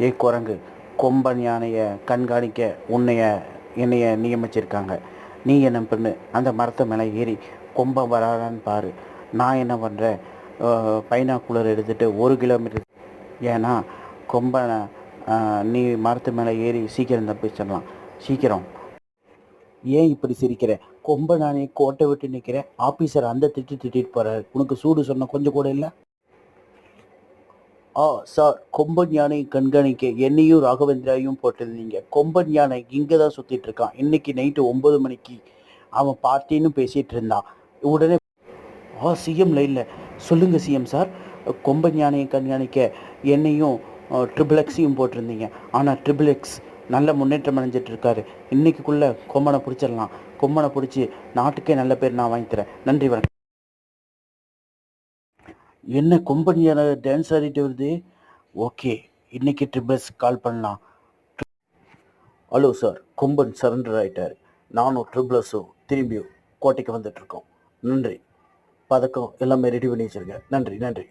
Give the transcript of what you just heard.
ஏ குரங்கு கொம்பன் யானையை கண்காணிக்க உன்னைய என்னைய நியமிச்சிருக்காங்க. நீ என்ன பண்ணு அந்த மரத்து மேலே ஏறி கொம்பன் வராதான்னு பாரு. நான் என்ன பண்ணுறேன் பைனாக்குலர் எடுத்துகிட்டு ஒரு கிலோமீட்டர். ஏன்னா கொம்பனை ஆஹ், நீ மரத்து மேலே ஏறி சீக்கிரம் தப்பிச்சிடலாம். சீக்கிரம். ஏன் இப்படி சிரிக்கிற? கொம்ப நானே கோட்டை விட்டு நிற்கிற ஆஃபீஸர் அந்த திட்டு திட்டிட்டு போறாரு. உனக்கு சூடு சொன்ன கொஞ்சம் கூட இல்லை? ஆ சார் கொம்பன் யானை கண்காணிக்க என்னையும் ராகவேந்திராவையும் போட்டிருந்தீங்க. கொம்பன் யானை இங்கே தான் சுற்றிட்டு இருக்கான். இன்னைக்கு நைட்டு ஒன்பது மணிக்கு அவன் பார்ட்டின்னு பேசிட்டு இருந்தான். உடனே ஆ சிஎம் லைனில் சொல்லுங்க சிஎம் சார். கொம்பன் யானையை கண்காணிக்க என்னையும் ட்ரிபிள் எக்ஸையும் போட்டிருந்தீங்க. ஆனால் ட்ரிபிள் எக்ஸ் நல்ல முன்னேற்றம் அடைஞ்சிட்டு இருக்காரு. இன்னைக்குள்ளே கொம்பனை பிடிச்சிடலாம். கொம்பனை பிடிச்சி நாட்டுக்கே நல்ல பேர் நான் வாங்கி தரேன். நன்றி வணக்கம். என்ன கொம்பன் யானை டான்ஸ் ஆடிட்டு வருது? ஓகே இன்னைக்கு ட்ரிபிள்ஸ் கால் பண்ணலாம். ஹலோ சார் கொம்பன் சரண்டர் ஆகிட்டார் நானும் ட்ரிபிள்ஸும் திரும்பியும் கோட்டைக்கு வந்துட்டு இருக்கோம். நன்றி. பதக்கம் எல்லாமே ரெடி பண்ணி வச்சிருக்கேன் நன்றி நன்றி.